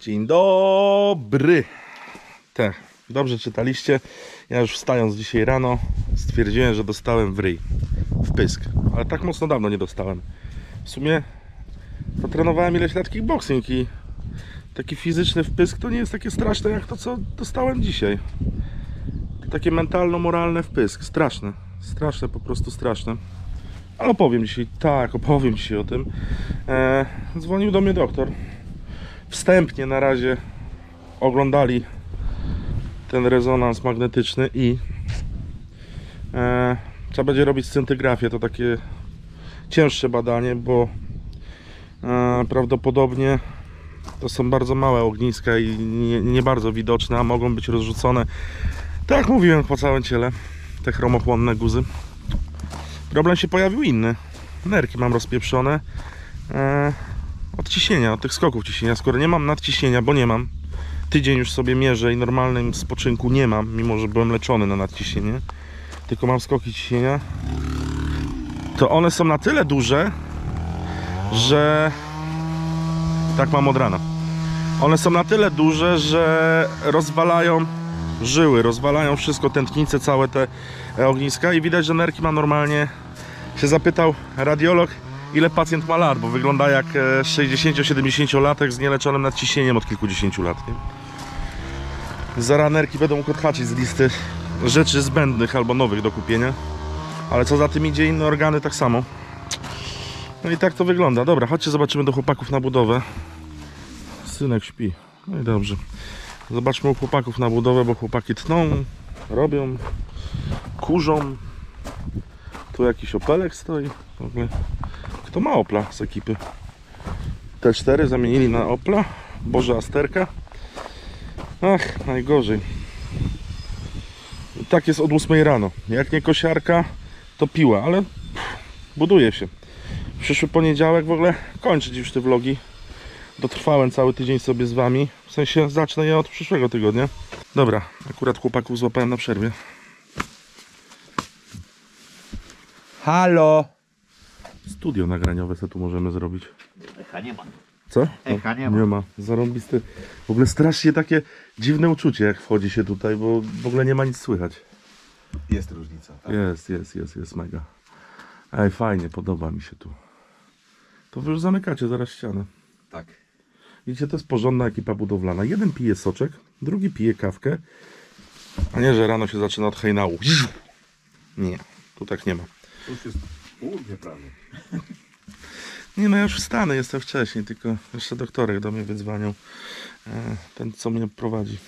Dzień dobry. Tak, dobrze czytaliście. Ja już wstając dzisiaj rano stwierdziłem, że dostałem w ryj, w pysk. Ale tak mocno dawno nie dostałem. W sumie to trenowałem ileś lat kickboxing i taki fizyczny wpysk to nie jest takie straszne jak to co dostałem dzisiaj. To takie mentalno-moralne wpysk. Straszne. Straszne, po prostu straszne. Opowiem dzisiaj, tak, opowiem dzisiaj o tym. E, dzwonił do mnie doktor. Wstępnie na razie oglądali ten rezonans magnetyczny i e, trzeba będzie robić scintygrafię. To takie cięższe badanie, bo e, prawdopodobnie to są bardzo małe ogniska i nie, nie bardzo widoczne, a mogą być rozrzucone, tak jak mówiłem, po całym ciele. Te chromochłonne guzy. Problem się pojawił inny. Nerki mam rozpieprzone. E, od ciśnienia, od tych skoków ciśnienia. Skoro nie mam nadciśnienia, bo nie mam, tydzień już sobie mierzę i normalnym spoczynku nie mam, mimo że byłem leczony na nadciśnienie, tylko mam skoki ciśnienia, to one są na tyle duże, że tak mam od rana. One są na tyle duże, że rozwalają żyły, rozwalają wszystko, tętnice, całe te e, ogniska i widać, że nerki ma normalnie. Się zapytał radiolog, ile pacjent ma lat, bo wygląda jak e, 60-70 latek z nieleczonym nadciśnieniem od kilkudziesięciu lat. Nie? Zaraz nerki będą odhaczyć z listy rzeczy zbędnych albo nowych do kupienia. Ale co za tym idzie, inne organy tak samo. No i tak to wygląda. Dobra, chodźcie zobaczymy do chłopaków na budowę. Synek śpi. No i dobrze. Zobaczmy u chłopaków na budowę, bo chłopaki tną, robią, kurzą. Tu jakiś opelek stoi. W ogóle. Kto ma Opla z ekipy? T4 zamienili na Opla. Boże Asterka. Ach, najgorzej. Tak jest od 8 rano. Jak nie kosiarka, to piła, ale pff, buduje się. Przyszły poniedziałek w ogóle kończyć już te vlogi. Dotrwałem cały tydzień sobie z wami. W sensie zacznę je od przyszłego tygodnia. Dobra, akurat chłopaków złapałem na przerwie. Halo! Studio nagraniowe co tu możemy zrobić. Echa nie ma. Co? Echa nie ma. Nie ma. Zarąbiste. W ogóle strasznie takie dziwne uczucie jak wchodzi się tutaj, bo w ogóle nie ma nic słychać. Jest różnica. Tak? Jest, jest, jest, jest mega. Ej, fajnie, podoba mi się tu. To wy już zamykacie zaraz ścianę. tak. Widzicie, to jest porządna ekipa budowlana. Jeden pije soczek, drugi pije kawkę, a nie, że rano się zaczyna od hejnału. Nie, tu tak nie ma. To już jest południe prawie. Nie no, ja już wstanę, jestem wcześniej, tylko jeszcze doktorek do mnie wydzwaniał. E, Ten, co mnie prowadzi.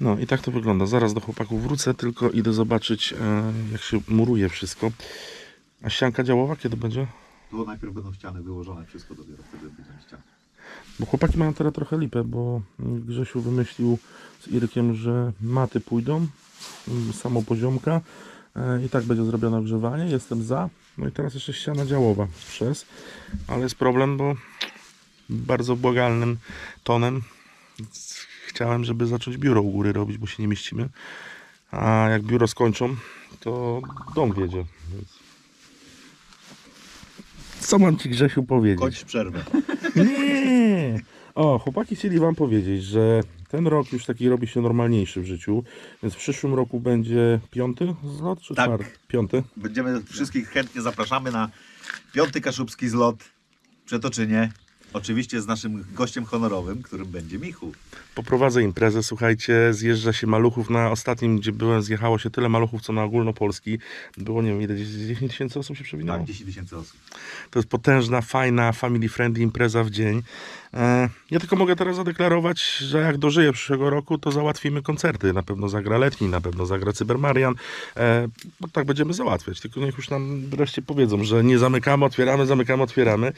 No i tak to wygląda. Zaraz do chłopaków wrócę, tylko idę zobaczyć, e, jak się muruje wszystko. A ścianka działowa kiedy będzie? Tu najpierw będą ściany wyłożone, wszystko dopiero wtedy będziemy ściany. Bo chłopaki mają teraz trochę lipę, bo Grzesiu wymyślił z Irkiem, że maty pójdą, mm, samopoziomka e, i tak będzie zrobione ogrzewanie, jestem za. No i teraz jeszcze ściana działowa przez, ale jest problem, bo bardzo błagalnym tonem chciałem, żeby zacząć biuro u góry robić, bo się nie mieścimy. A jak biuro skończą, to dom wiedzie. Więc... Co mam Ci Grzesiu powiedzieć? Kończ przerwę. Nie! O, chłopaki chcieli wam powiedzieć, że ten rok już taki robi się normalniejszy w życiu, więc w przyszłym roku będzie piąty zlot, czy Tak. czwarty? Piąty. Będziemy wszystkich chętnie zapraszamy na piąty kaszubski zlot w Przetoczynie. Oczywiście z naszym gościem honorowym, którym będzie Michu. Poprowadzę imprezę, słuchajcie, zjeżdża się maluchów. Na ostatnim, gdzie byłem, zjechało się tyle maluchów, co na ogólnopolski. Było, nie wiem, ile, 10 tysięcy osób się przewinęło? Tak, 10 tysięcy osób. To jest potężna, fajna, family friendly impreza w dzień. E, ja tylko mogę teraz zadeklarować, że jak dożyję przyszłego roku, to załatwimy koncerty. Na pewno zagra letni, na pewno zagra Cybermarian. E, bo tak będziemy załatwiać. Tylko niech już nam wreszcie powiedzą, że nie zamykamy, otwieramy, zamykamy, otwieramy.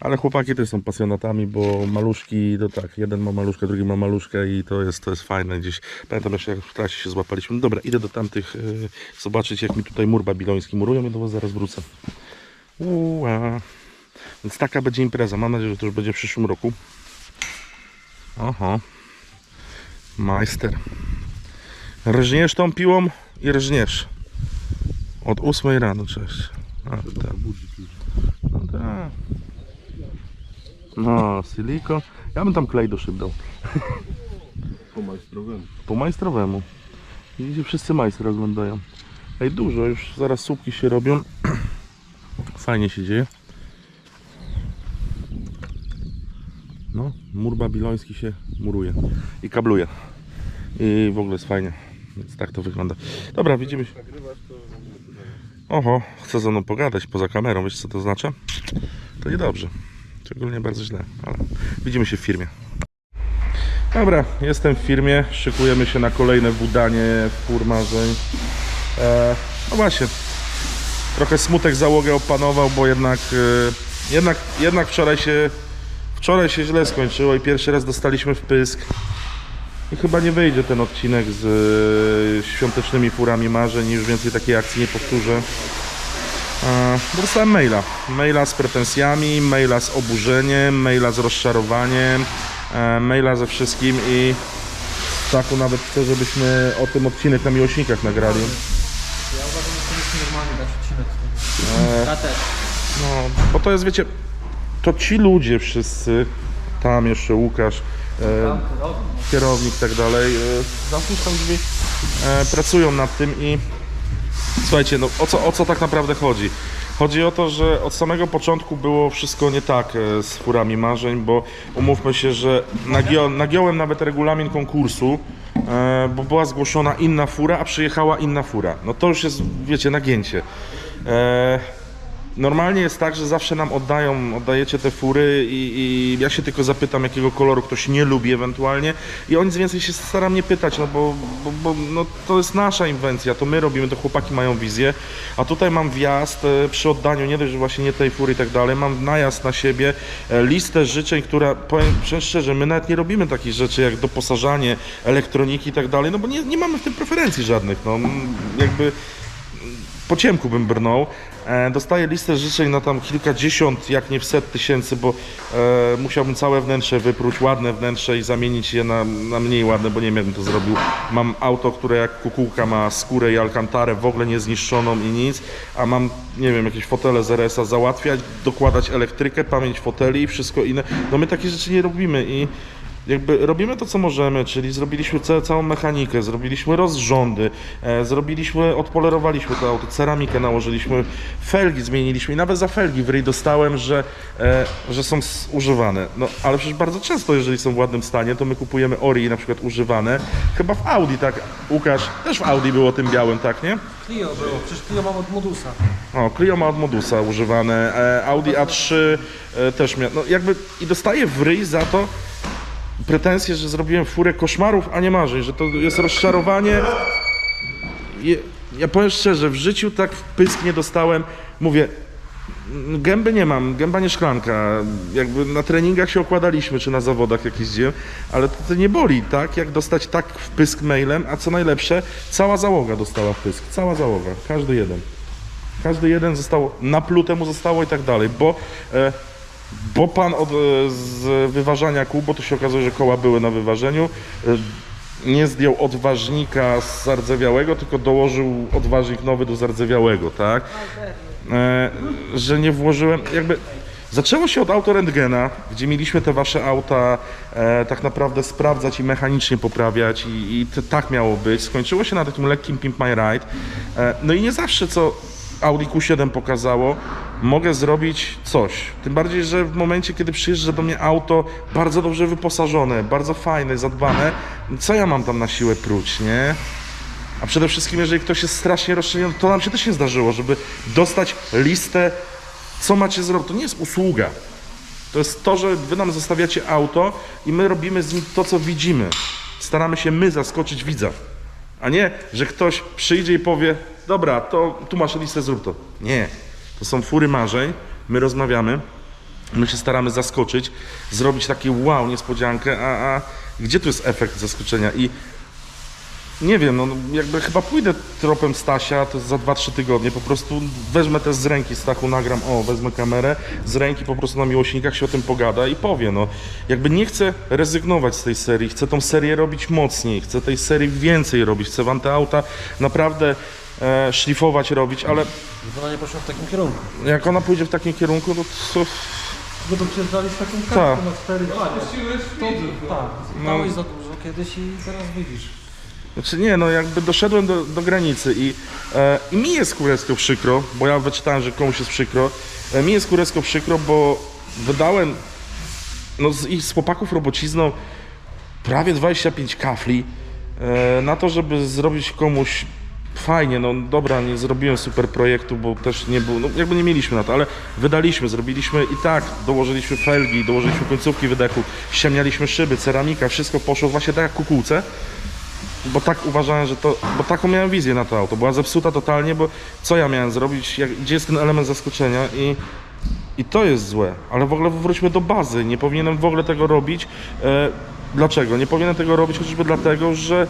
Ale chłopaki też są pasjonatami, bo maluszki, to tak, jeden ma maluszkę, drugi ma maluszkę i to jest, to jest fajne. Gdzieś pamiętam jeszcze jak w trasie się złapaliśmy. No dobra, idę do tamtych e, zobaczyć, jak mi tutaj mur babiloński murują i do was zaraz wrócę. Ua. Więc taka będzie impreza. Mam nadzieję, że to już będzie w przyszłym roku. Oho. Majster. Rżniesz tą piłą i rżniesz. Od 8 rano, cześć. A, tak. No tak. No, siliko. Ja bym tam klej do szyb dał. Po majstrowemu. Po majstrowemu. Widzicie, wszyscy majstry oglądają. Ej, dużo, już zaraz słupki się robią. Fajnie się dzieje. No, mur babiloński się muruje i kabluje. I w ogóle jest fajnie. Więc tak to wygląda. Dobra, widzimy się. Oho, chce ze mną pogadać poza kamerą. Wiesz co to znaczy? To niedobrze. Szczególnie bardzo źle, ale widzimy się w firmie. Dobra, jestem w firmie, szykujemy się na kolejne wudanie fur marzeń. E, no właśnie, trochę smutek załogę opanował, bo jednak, e, jednak, jednak wczoraj się wczoraj się źle skończyło i pierwszy raz dostaliśmy w pysk. I chyba nie wyjdzie ten odcinek z e, świątecznymi furami marzeń, już więcej takiej akcji nie powtórzę. Bo Dostałem maila. Maila z pretensjami, maila z oburzeniem, maila z rozczarowaniem, e, maila ze wszystkim i Stachu nawet chcę, żebyśmy o tym odcinek na miłośnikach nagrali. Ja uważam, że to jest normalnie dać odcinek. E, też. No, bo to jest, wiecie, to ci ludzie wszyscy, tam jeszcze Łukasz, e, kierownik i tak dalej, e, tam drzwi, e, pracują nad tym i słuchajcie, no o co, o co tak naprawdę chodzi? Chodzi o to, że od samego początku było wszystko nie tak e, z furami marzeń, bo umówmy się, że nagio, nagiąłem nawet regulamin konkursu, e, bo była zgłoszona inna fura, a przyjechała inna fura. No to już jest, wiecie, nagięcie. Normalnie jest tak, że zawsze nam oddają, oddajecie te fury i, i ja się tylko zapytam, jakiego koloru ktoś nie lubi ewentualnie. I o nic więcej się staram nie pytać, no bo, bo, bo no, to jest nasza inwencja, to my robimy, to chłopaki mają wizję, a tutaj mam wjazd e, przy oddaniu, nie dość, że właśnie nie tej fury i tak dalej, mam najazd na siebie, e, listę życzeń, która, powiem szczerze, my nawet nie robimy takich rzeczy jak doposażanie elektroniki i tak dalej, no bo nie, nie mamy w tym preferencji żadnych, no. Jakby po ciemku bym brnął. E, dostaję listę życzeń na tam kilkadziesiąt, jak nie w set tysięcy, bo e, musiałbym całe wnętrze wypróć, ładne wnętrze i zamienić je na, na mniej ładne, bo nie wiem, jakbym to zrobił. Mam auto, które jak kukułka ma skórę i alkantarę, w ogóle nie zniszczoną i nic, a mam, nie wiem, jakieś fotele z RS-a załatwiać, dokładać elektrykę, pamięć foteli i wszystko inne. No my takie rzeczy nie robimy i jakby robimy to, co możemy, czyli zrobiliśmy ca całą mechanikę, zrobiliśmy rozrządy, e, zrobiliśmy, odpolerowaliśmy to auto, ceramikę nałożyliśmy, felgi zmieniliśmy i nawet za felgi w ryj dostałem, że, e, że są używane. No, ale przecież bardzo często, jeżeli są w ładnym stanie, to my kupujemy Ori na przykład używane. Chyba w Audi, tak, Łukasz, też w Audi było tym białym, tak, nie? Clio było, przecież Clio mam od Modusa. O, Clio ma od Modusa używane, e, Audi A3 e, też miał, no jakby i dostaję w ryj za to pretensje, że zrobiłem furę koszmarów, a nie marzeń, że to jest rozczarowanie. Je, ja powiem szczerze, w życiu tak w pysk nie dostałem, mówię, mm, gęby nie mam, gęba nie szklanka, jakby na treningach się okładaliśmy, czy na zawodach jak jeździłem, ale to, to nie boli, tak, jak dostać tak w pysk mailem, a co najlepsze, cała załoga dostała w pysk, cała załoga, każdy jeden. Każdy jeden został, naplute mu zostało i tak dalej, bo, e, bo pan od, e, z wyważania kół, bo to się okazuje, że koła były na wyważeniu, e, nie zdjął odważnika z zardzewiałego, tylko dołożył odważnik nowy do zardzewiałego, tak? E, że nie włożyłem, jakby... Zaczęło się od autorentgena, gdzie mieliśmy te wasze auta e, tak naprawdę sprawdzać i mechanicznie poprawiać i, i to, tak miało być. Skończyło się na takim lekkim Pimp My Ride. E, no i nie zawsze co Audi Q7 pokazało, mogę zrobić coś. Tym bardziej, że w momencie, kiedy przyjeżdża do mnie auto bardzo dobrze wyposażone, bardzo fajne, zadbane, co ja mam tam na siłę pruć, nie? A przede wszystkim, jeżeli ktoś jest strasznie rozszczelniony, to nam się też nie zdarzyło, żeby dostać listę, co macie zrobić. To nie jest usługa. To jest to, że wy nam zostawiacie auto i my robimy z nim to, co widzimy. Staramy się my zaskoczyć widza. A nie, że ktoś przyjdzie i powie, dobra, to tu masz listę, zrób to. Nie. To są fury marzeń, my rozmawiamy, my się staramy zaskoczyć, zrobić takie wow, niespodziankę, a, a gdzie tu jest efekt zaskoczenia? I nie wiem, no jakby chyba pójdę tropem Stasia, to za 2-3 tygodnie, po prostu wezmę też z ręki Stachu, nagram, o, wezmę kamerę, z ręki po prostu na miłośnikach się o tym pogada i powie, no. Jakby nie chcę rezygnować z tej serii, chcę tą serię robić mocniej, chcę tej serii więcej robić, chcę wam te auta naprawdę e, szlifować, robić, ale Że ona nie poszła w takim kierunku. jak ona pójdzie w takim kierunku, no to Bo to przyjeżdżali z taką Tak. kartą na 4 2 To tak, dałeś za dużo kiedyś i teraz widzisz. Znaczy nie, no jakby doszedłem do, do granicy i, e, i mi jest kurewsko przykro, bo ja wyczytałem, że komuś jest przykro. E, mi jest kurewsko przykro, bo wydałem no z, ich z chłopaków robocizną prawie 25 kafli e, na to, żeby zrobić komuś fajnie, no dobra, nie zrobiłem super projektu, bo też nie było, no jakby nie mieliśmy na to, ale wydaliśmy, zrobiliśmy i tak, dołożyliśmy felgi, dołożyliśmy końcówki wydechu, ściemnialiśmy szyby, ceramika, wszystko poszło właśnie tak jak kukułce bo tak uważałem, że to, bo taką miałem wizję na to auto, była zepsuta totalnie, bo co ja miałem zrobić, jak, gdzie jest ten element zaskoczenia i, i to jest złe, ale w ogóle wróćmy do bazy, nie powinienem w ogóle tego robić. E, dlaczego? Nie powinienem tego robić chociażby dlatego, że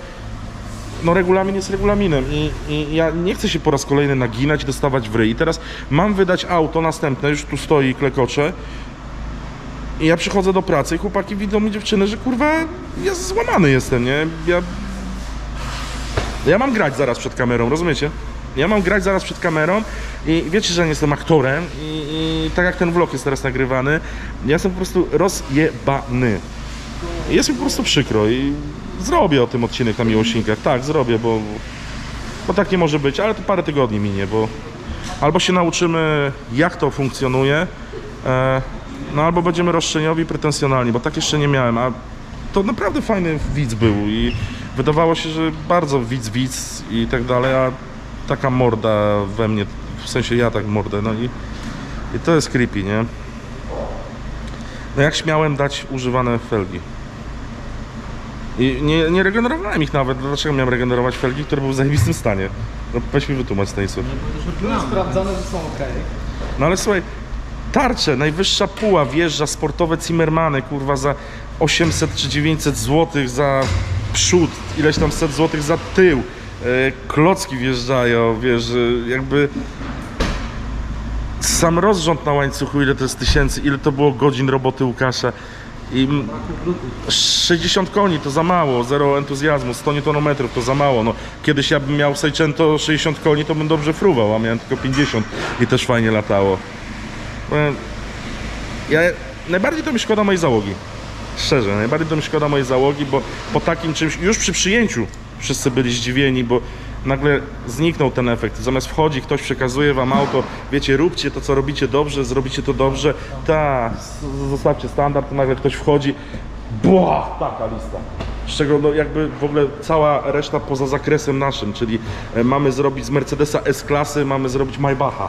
no regulamin jest regulaminem i, i ja nie chcę się po raz kolejny naginać dostawać w ryj. I teraz mam wydać auto następne, już tu stoi i klekocze, i ja przychodzę do pracy i chłopaki widzą mi dziewczyny, że kurwa ja złamany jestem, nie? Ja ja mam grać zaraz przed kamerą, rozumiecie? Ja mam grać zaraz przed kamerą i wiecie, że nie jestem aktorem i, i tak jak ten vlog jest teraz nagrywany, ja jestem po prostu rozjebany. Jest mi po prostu przykro i zrobię o tym odcinek na Miłośnikach. Tak, zrobię, bo, bo tak nie może być, ale to parę tygodni minie, bo albo się nauczymy jak to funkcjonuje, e, no albo będziemy roszczeniowi pretensjonalni, bo tak jeszcze nie miałem, a to naprawdę fajny widz był i wydawało się, że bardzo widz, widz i tak dalej, a taka morda we mnie, w sensie ja tak mordę, no i, i to jest creepy, nie? No jak śmiałem dać używane felgi? I nie, nie regenerowałem ich nawet, dlaczego miałem regenerować felgi, które były w zajebistym stanie? No weź mi wytłumacz Stanisław. Były sprawdzone, że są ok. No ale słuchaj, tarcze, najwyższa puła, wjeżdża, sportowe Zimmermany, kurwa, za 800 czy 900 zł za przód, ileś tam set złotych za tył. E, klocki wjeżdżają, wiesz, e, jakby sam rozrząd na łańcuchu, ile to jest tysięcy, ile to było godzin roboty Łukasza. I m- 60 koni to za mało, zero entuzjazmu, 100 Nm to za mało. No, kiedyś ja bym miał Seicento 60 koni, to bym dobrze fruwał, a miałem tylko 50 i też fajnie latało. Powiem, Ja, najbardziej to mi szkoda mojej załogi. Szczerze, najbardziej to mi szkoda mojej załogi, bo po takim czymś, już przy przyjęciu wszyscy byli zdziwieni, bo nagle zniknął ten efekt. Zamiast wchodzi, ktoś przekazuje wam auto, wiecie, róbcie to, co robicie dobrze, zrobicie to dobrze, ta, zostawcie standard, to nagle ktoś wchodzi, bła, taka lista. Z czego no, jakby w ogóle cała reszta poza zakresem naszym, czyli e, mamy zrobić z Mercedesa S-klasy, mamy zrobić Maybacha.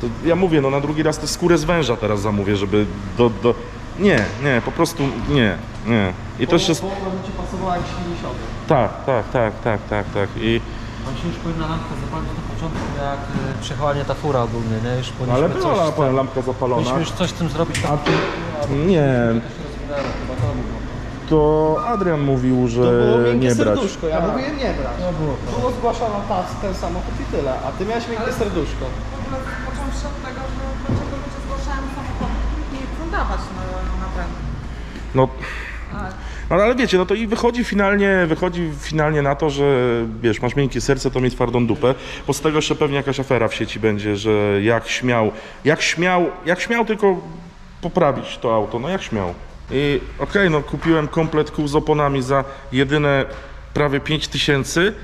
To ja mówię, no na drugi raz to skórę z węża teraz zamówię, żeby do, do... Nie, nie, po prostu nie, nie. I to jeszcze... jest- Połowa by ci pasowała jak silnikowy. Tak, tak, tak, tak, tak, tak. I... Tam się już powinna lampka zapalić na początku, jak y, ta fura ogólnie, nie? Już powinniśmy Ale coś była z tym- la- lampka zapalona. Powinniśmy już coś z tym zrobić. A ty... Nie, To się rozwinęło, chyba to było. to Adrian mówił, że To było miękkie nie brać. serduszko, ja mówiłem nie brać. No było to. Było zgłaszana ta, ten samochód i tyle, a ty miałeś miękkie serduszko. W ogóle począwszy od tego, że dlaczego ludzie zgłaszają samochody, których nie chcą dawać na, na ten. No, no ale wiecie, no to i wychodzi finalnie, wychodzi finalnie na to, że wiesz, masz miękkie serce, to mieć twardą dupę, bo z tego jeszcze pewnie jakaś afera w sieci będzie, że jak śmiał, jak śmiał, jak śmiał tylko poprawić to auto, no jak śmiał. I okej, no kupiłem komplet kół z oponami za jedyne prawie 5 tysięcy,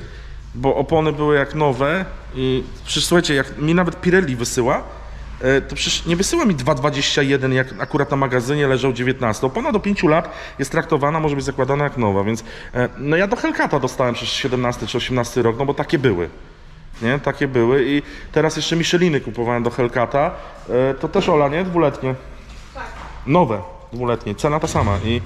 bo opony były jak nowe i przecież słuchajcie, jak mi nawet Pirelli wysyła, to przecież nie wysyła mi 2,21 jak akurat na magazynie leżał 19. Opona do 5 lat jest traktowana, może być zakładana jak nowa, więc e, no ja do Hellcata dostałem przez 17 czy 18 rok, no bo takie były. Nie, takie były i teraz jeszcze Micheliny kupowałem do Hellcata, e, to też Ola, nie? Dwuletnie. Nowe, dwuletnie, cena ta sama i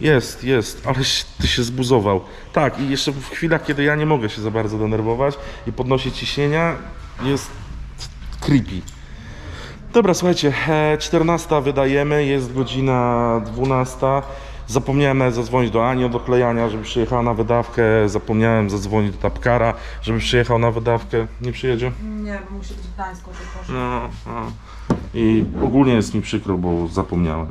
jest, jest, ale ty się zbuzował. Tak, i jeszcze w chwilach, kiedy ja nie mogę się za bardzo denerwować i podnosić ciśnienia, jest creepy. Dobra, słuchajcie, e, 14 wydajemy, jest godzina 12. Zapomniałem zadzwonić do Ani od oklejania, żeby przyjechała na wydawkę. Zapomniałem zadzwonić do Tapkara, żeby przyjechał na wydawkę. Nie przyjedzie? nie, bo musi być w Gdańsku tylko. No, no. I ogólnie jest mi przykro, bo zapomniałem.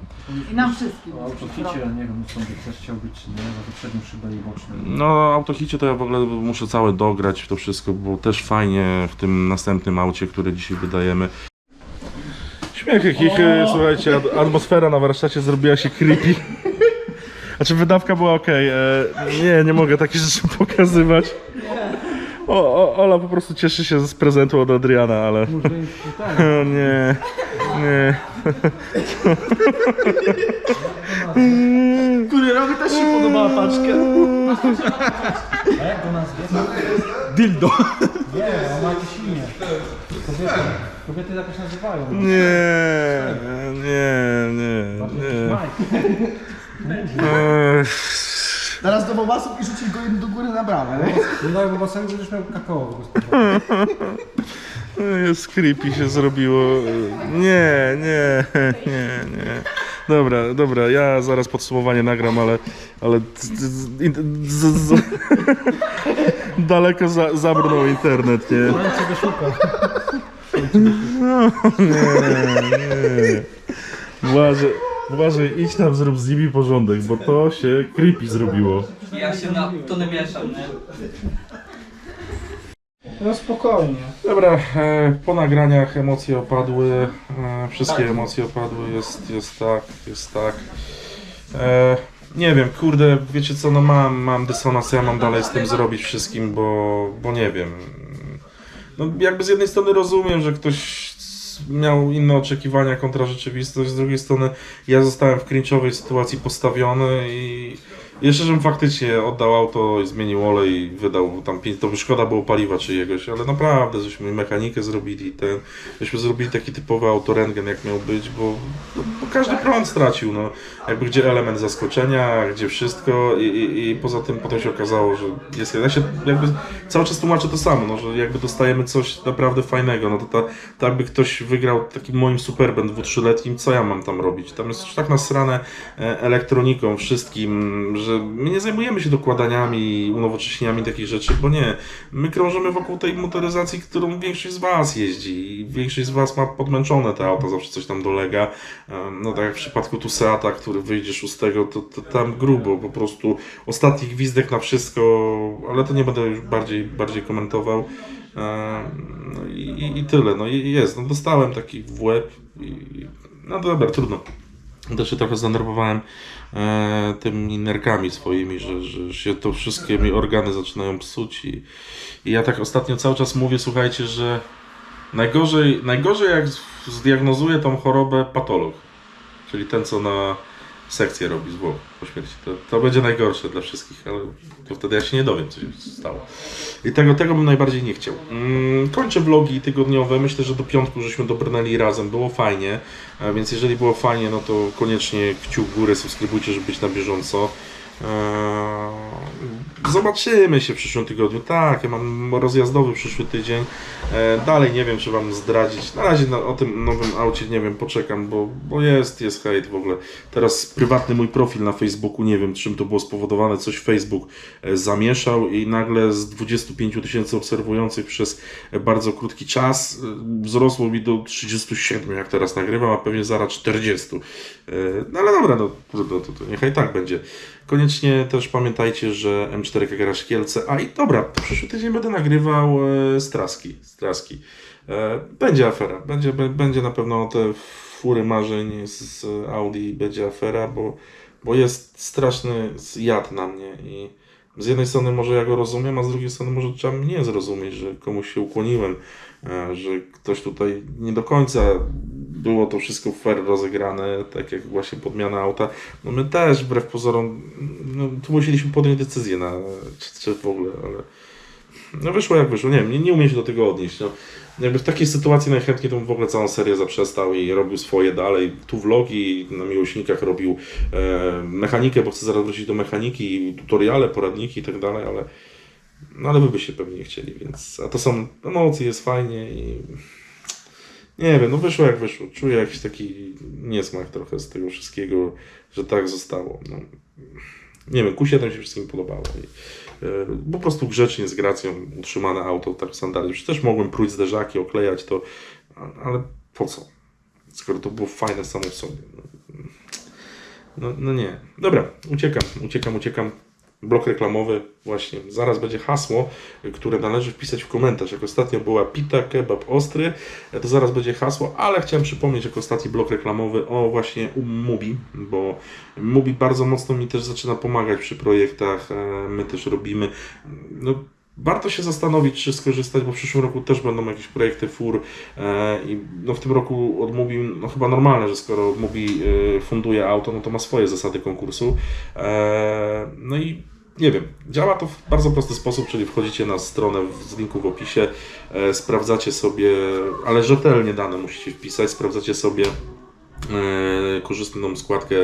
I nam wszystkim. Autoficie, nie wiem, stąd też chciał być, czy nie, za poprzednim szybę i bocznym. No, autohicie to ja w ogóle muszę całe dograć w to wszystko, bo też fajnie w tym następnym aucie, które dzisiaj wydajemy. Śmiechy, chichy, słuchajcie, atmosfera na warsztacie zrobiła się creepy. Znaczy wydawka była ok. Nie, nie mogę takich rzeczy pokazywać. O, o, Ola po prostu cieszy się z prezentu od Adriana, ale... O nie, nie. Kurierowi też się podobała paczka. Dildo. Nie, on ma jakieś imię. Kobiety jakoś nazywają. Nie, nie, nie, nie. Mike. Eee, Teraz do bobasów i rzucić go do góry na bramę, nie? Nie daj bo basenu, będziesz miał kakao w gospodarce. Jest creepy się zrobiło. Nie, nie, nie, nie. Dobra, dobra, ja zaraz podsumowanie nagram, ale, ale z, z, in- z, z, daleko za, zabrnął internet, nie? Ja ciebie szukam. Nie. Błażej, Błażej, idź tam zrób z nimi porządek, bo to się creepy zrobiło. Ja się na tony mieszam, nie? No spokojnie. Dobra, e, po nagraniach emocje opadły, e, wszystkie emocje opadły, jest, jest tak, jest tak. E, nie wiem, kurde, wiecie co, no mam, mam dysonans, ja mam dalej z tym zrobić wszystkim, bo, bo nie wiem. No jakby z jednej strony rozumiem, że ktoś miał inne oczekiwania kontra rzeczywistość, z drugiej strony ja zostałem w cringe'owej sytuacji postawiony i jeszcze, żebym faktycznie oddał auto i zmienił olej i wydał tam pięć, to by szkoda było paliwa czyjegoś, ale naprawdę, żeśmy mechanikę zrobili, ten, żeśmy zrobili taki typowy autorengen jak miał być, bo, bo, bo każdy prąd stracił, no. Jakby gdzie element zaskoczenia, gdzie wszystko i, i, i poza tym potem się okazało, że jest, ja się jakby cały czas tłumaczę to samo, no, że jakby dostajemy coś naprawdę fajnego, no to ta, jakby ktoś wygrał takim moim superbem dwu-trzyletnim, co ja mam tam robić? Tam jest tak nasrane e, elektroniką, wszystkim, że my nie zajmujemy się dokładaniami, unowocześnieniami takich rzeczy, bo nie. My krążymy wokół tej motoryzacji, którą większość z Was jeździ większość z Was ma podmęczone te auta, zawsze coś tam dolega. No tak jak w przypadku Tuseata, który wyjdzie szóstego, to, to tam grubo, po prostu ostatni gwizdek na wszystko, ale to nie będę już bardziej, bardziej komentował. No i, i tyle, no i jest, no dostałem taki w łeb i no dobra, trudno. Też się trochę zdenerwowałem e, tymi nerkami swoimi, że, że się to wszystkie mi organy zaczynają psuć i, i ja tak ostatnio cały czas mówię, słuchajcie, że najgorzej, najgorzej jak zdiagnozuję tą chorobę patolog, czyli ten co na sekcję robi zwłok po śmierci. To, to będzie najgorsze dla wszystkich, ale to wtedy ja się nie dowiem co się stało. I tego, tego bym najbardziej nie chciał. Mm, kończę vlogi tygodniowe. Myślę, że do piątku żeśmy dobrnęli razem. Było fajnie. E, Więc jeżeli było fajnie, no to koniecznie kciuk w górę, subskrybujcie, żeby być na bieżąco. Eee, Zobaczymy się w przyszłym tygodniu. Tak, ja mam rozjazdowy przyszły tydzień. E, Dalej nie wiem, czy Wam zdradzić. Na razie na, o tym nowym aucie nie wiem, poczekam, bo, bo jest, jest hejt w ogóle. Teraz prywatny mój profil na Facebooku, nie wiem czym to było spowodowane, coś Facebook e, zamieszał i nagle z 25 tysięcy obserwujących przez e, bardzo krótki czas e, wzrosło mi do 37, jak teraz nagrywam, a pewnie zaraz 40. E, No ale dobra, no trudno, to, to niechaj tak będzie. Koniecznie też pamiętajcie, że M4 Garage Kielce, a i dobra, przyszły tydzień będę nagrywał e, straski, straski. E, Będzie afera, będzie, będzie na pewno te fury marzeń z Audi, będzie afera, bo, bo jest straszny jad na mnie i z jednej strony może ja go rozumiem, a z drugiej strony może trzeba mnie zrozumieć, że komuś się ukłoniłem, że ktoś tutaj nie do końca było to wszystko fair rozegrane, tak jak właśnie podmiana auta. No my też wbrew pozorom, no, tu musieliśmy podjąć decyzję na, czy, czy w ogóle, ale no wyszło jak wyszło, nie wiem, nie, nie umiem się do tego odnieść. No. Jakby w takiej sytuacji najchętniej to w ogóle całą serię zaprzestał i robił swoje dalej. Tu vlogi na miłośnikach robił e, mechanikę, bo chcę zaraz wrócić do mechaniki, tutoriale, poradniki i tak dalej, ale no ale wy byście pewnie nie chcieli, więc a to są emocje, jest fajnie i nie wiem, no wyszło jak wyszło. Czuję jakiś taki niesmak trochę z tego wszystkiego, że tak zostało. No. Nie wiem, Q7 się wszystkim podobało. I, e, po prostu grzecznie, z gracją utrzymane auto, tak standardy. Przecież też mogłem próć zderzaki, oklejać to, ale po co? Skoro to było fajne samo w sobie. No, no nie. Dobra, uciekam, uciekam, uciekam. Blok reklamowy, właśnie. Zaraz będzie hasło, które należy wpisać w komentarz. Jak ostatnio była pita, kebab, ostry, to zaraz będzie hasło, ale chciałem przypomnieć jako ostatni blok reklamowy o właśnie Mubi, bo Mubi bardzo mocno mi też zaczyna pomagać przy projektach. e, My też robimy. No, warto się zastanowić, czy skorzystać, bo w przyszłym roku też będą jakieś projekty fur e, i no w tym roku od Mubi, no chyba normalne, że skoro Mubi e, funduje auto, no to ma swoje zasady konkursu. E, no i nie wiem, działa to w bardzo prosty sposób, czyli wchodzicie na stronę z linku w opisie, e, sprawdzacie sobie, ale rzetelnie dane musicie wpisać, sprawdzacie sobie korzystną składkę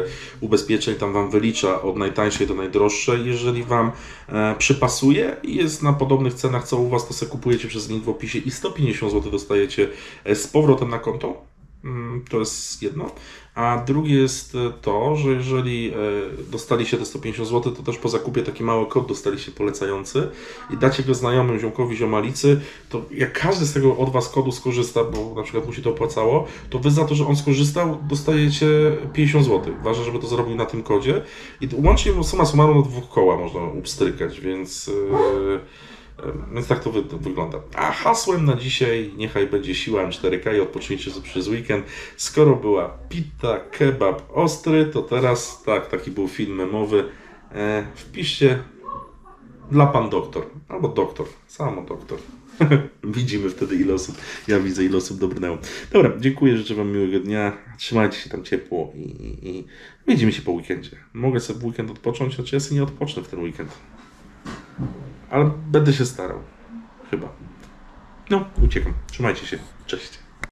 ubezpieczeń, tam Wam wylicza od najtańszej do najdroższej. Jeżeli Wam e, przypasuje i jest na podobnych cenach co u Was, to sobie kupujecie przez link w opisie i 150 zł dostajecie e, z powrotem na konto. Mm, To jest jedno. A drugie jest e, to, że jeżeli e, dostaliście te 150 zł, to też po zakupie taki mały kod dostaliście polecający i dacie go znajomym, ziomkowi, ziomalicy, to jak każdy z tego od Was kodu skorzysta, bo na przykład mu się to opłacało, to Wy za to, że on skorzystał, dostajecie 50 zł. Ważne, żeby to zrobił na tym kodzie i łącznie suma summarum dwóch koła można upstrykać, więc... e, więc tak to wy, wygląda. A hasłem na dzisiaj niechaj będzie siła M4K i odpocznięcie sobie przez weekend. Skoro była pita, kebab, ostry, to teraz, tak, taki był film memowy. E, wpiszcie dla pan doktor, albo doktor, samo doktor. Widzimy wtedy ile osób, ja widzę ile osób dobrnęło. Dobra, dziękuję, życzę wam miłego dnia, trzymajcie się tam ciepło i, i, i widzimy się po weekendzie. Mogę sobie w weekend odpocząć, znaczy ja sobie nie odpocznę w ten weekend. Ale będę się starał. Chyba. No, uciekam. Trzymajcie się. Cześć.